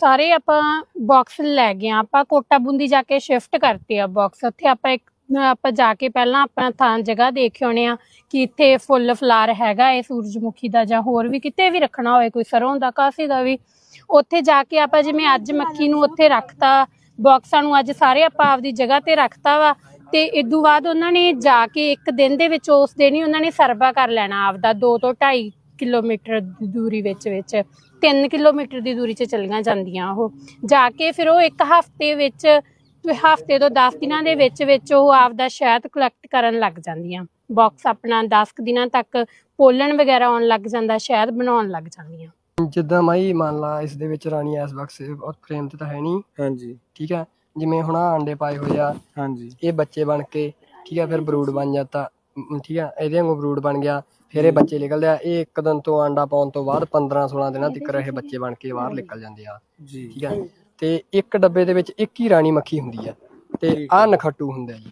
ਸਾਰੇ ਆਪਾਂ ਬਾਕਸ ਲੈ ਗਏ ਆਪਾਂ ਕੋਟਾ ਬੁੰਦੀ ਜਾ ਕੇ ਸ਼ਿਫਟ ਕਰਤੇ ਆ ਬਾਕਸ ਉੱਥੇ ਆਪਾਂ ਇੱਕ, ਆਪਾਂ ਜਾ ਕੇ ਪਹਿਲਾਂ ਆਪਣਾ ਥਾਂ ਜਗ੍ਹਾ ਦੇਖ ਆਉਣੇ ਆ ਕਿ ਇੱਥੇ ਫੁੱਲ ਫਲਾਰ ਹੈਗਾ ਏ ਸੂਰਜਮੁਖੀ ਦਾ ਜਾਂ ਹੋਰ ਵੀ ਕਿਤੇ ਵੀ ਰੱਖਣਾ ਹੋਵੇ, ਕੋਈ ਸਰੋਂ ਦਾ, ਕਾਸੀ ਦਾ ਵੀ। ਉੱਥੇ ਜਾ ਕੇ ਆਪਾਂ ਜਿਵੇਂ ਅੱਜ ਮੱਕੀ ਨੂੰ ਉੱਥੇ ਰੱਖਤਾ ਬਾਕਸਾਂ ਨੂੰ ਅੱਜ ਸਾਰੇ ਆਪਾਂ ਆਪਦੀ ਜਗ੍ਹਾ ਤੇ ਰੱਖਤਾ ਵਾ। ਤੇ ਇਦੋਂ ਬਾਅਦ ਉਹਨਾਂ ਨੇ ਜਾ ਕੇ ਇੱਕ ਦਿਨ ਦੇ ਵਿੱਚ ਉਸ ਦਿਨ ਹੀ ਉਹਨਾਂ ਨੇ ਸਰਵਾ ਕਰ ਲੈਣਾ ਆਪਦਾ 2 ਤੋਂ 2.5 ਕਿਲੋਮੀਟਰ ਦੀ ਦੂਰੀ ਵਿੱਚ ਵਿੱਚ 3 ਕਿਲੋਮੀਟਰ ਦੀ ਦੂਰੀ 'ਚ ਚਲੀਆਂ ਜਾਂਦੀਆਂ ਉਹ। ਜਾ ਕੇ ਫਿਰ ਉਹ ਇੱਕ ਹਫ਼ਤੇ ਵਿੱਚ ਹਫ਼ਤੇ ਤੋਂ 10 ਦਿਨਾਂ ਦੇ ਵਿੱਚ ਵਿੱਚ ਉਹ ਆਪਦਾ ਸ਼ਹਿਦ ਕਲੈਕਟ ਕਰਨ ਲੱਗ ਜਾਂਦੀਆਂ। ਬਾਕਸ ਆਪਣਾ 10 ਕੁ ਦਿਨਾਂ ਤੱਕ ਪੋਲਣ ਵਗੈਰਾ ਆਉਣ ਲੱਗ ਜਾਂਦਾ ਸ਼ਹਿਦ ਬਣਾਉਣ ਲੱਗ ਜਾਂਦੀਆਂ। ਜਿੱਦਾਂ ਮਾਈ ਮੰਨ ਲਾ ਇਸ ਦੇ ਵਿੱਚ ਰਾਣੀ ਐਸ ਬਕਸੇ ਔਰ ਫਰੇਮ ਤੇ ਤਾਂ ਹੈ ਨਹੀਂ। ਹਾਂਜੀ। ਠੀਕ ਹੈ ਜਿਵੇਂ ਹੁਣ ਆਹ ਅੰਡੇ ਪਾਏ ਹੋਏ ਆ। ਹਾਂਜੀ। ਇਹ ਬੱਚੇ ਬਣ ਕੇ ਠੀਕ ਹੈ ਫਿਰ ਬਰੂਡ ਬਣ ਜਾਂਦਾ। ਠੀਕ ਹੈ ਇਹਦੇ ਵਾਂਗੂ ਬਰੂਡ ਬਣ ਗਿਆ ਫਿਰ ਇਹ ਬੱਚੇ ਨਿਕਲਦੇ ਆ। ਇਹ ਇੱਕ ਦਿਨ ਤੋਂ ਆਂਡਾ ਪਾਉਣ ਤੋਂ ਬਾਅਦ 15 16 ਦਿਨਾਂ ਤੱਕ ਇਹ ਬੱਚੇ ਬਣ ਕੇ ਬਾਹਰ ਨਿਕਲ ਜਾਂਦੇ ਆ। ਜੀ। ਠੀਕ ਹੈ ਤੇ ਇੱਕ ਡੱਬੇ ਦੇ ਵਿੱਚ ਇੱਕ ਹੀ ਰਾਣੀ ਮੱਖੀ ਹੁੰਦੀ ਆ। ਤੇ ਆਹ ਨਖੱਟੂ ਹੁੰਦਾ ਜੀ।